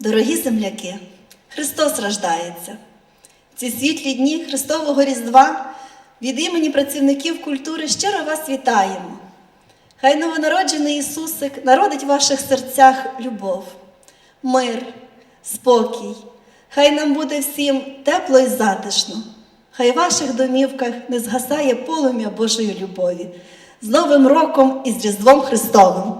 Дорогі земляки, Христос рождається. Ці світлі дні Христового Різдва від імені працівників культури щиро вас вітаємо. Хай новонароджений Ісусик народить в ваших серцях любов, мир, спокій. Хай нам буде всім тепло і затишно. Хай в ваших домівках не згасає полум'я Божої любові. З Новим роком і з Різдвом Христовим!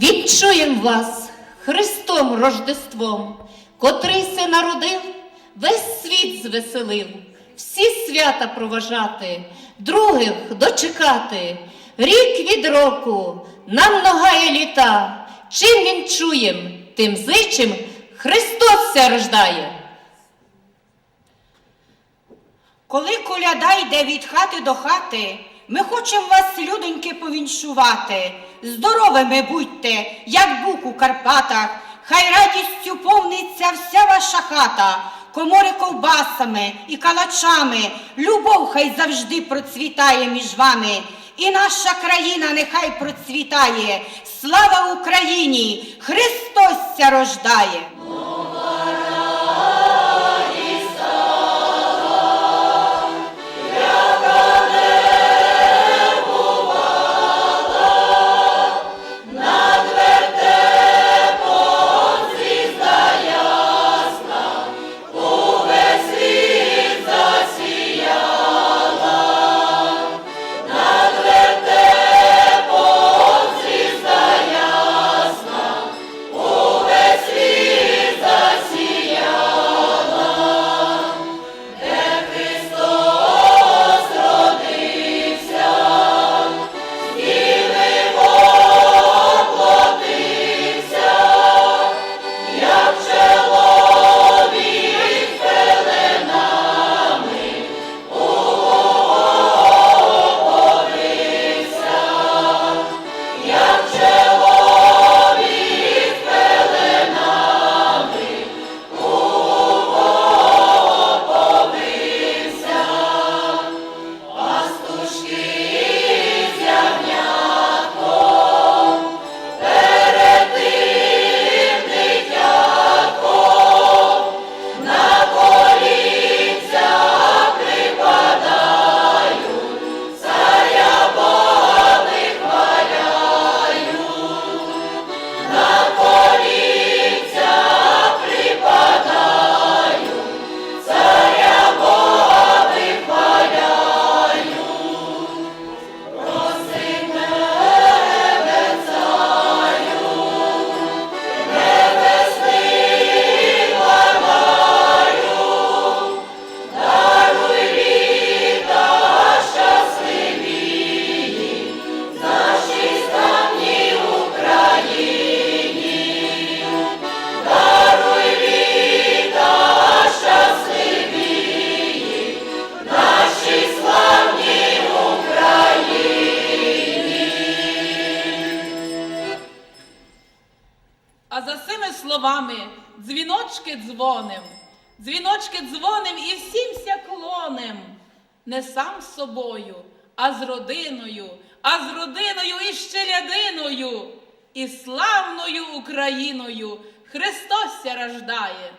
Відчуєм вас Христом Рождеством, котрий се народив, весь світ звеселив, всі свята проважати, других дочекати, рік від року нам ногає літа. Чим він чуєм, тим зичим Христос ся рождає. Коли коляда йде від хати до хати, ми хочемо вас, людоньки, повіншувати. Здоровими будьте, як бук у Карпатах, хай радістю повниться вся ваша хата, комори ковбасами і калачами, любов хай завжди процвітає між вами. І наша країна нехай процвітає. Слава Україні! Христос рождає! Вами дзвіночки дзвоним, дзвіночки дзвоним і всімся клоним. Не сам з собою, а з родиною, а з родиною і щелядиною, і славною Україною Христос рождає.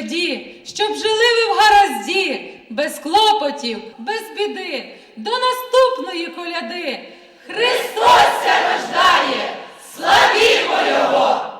Вінчуєм щоб жили ви в гаразді, без клопотів, без біди, до наступної коляди. Христос рождає! Славімо Його!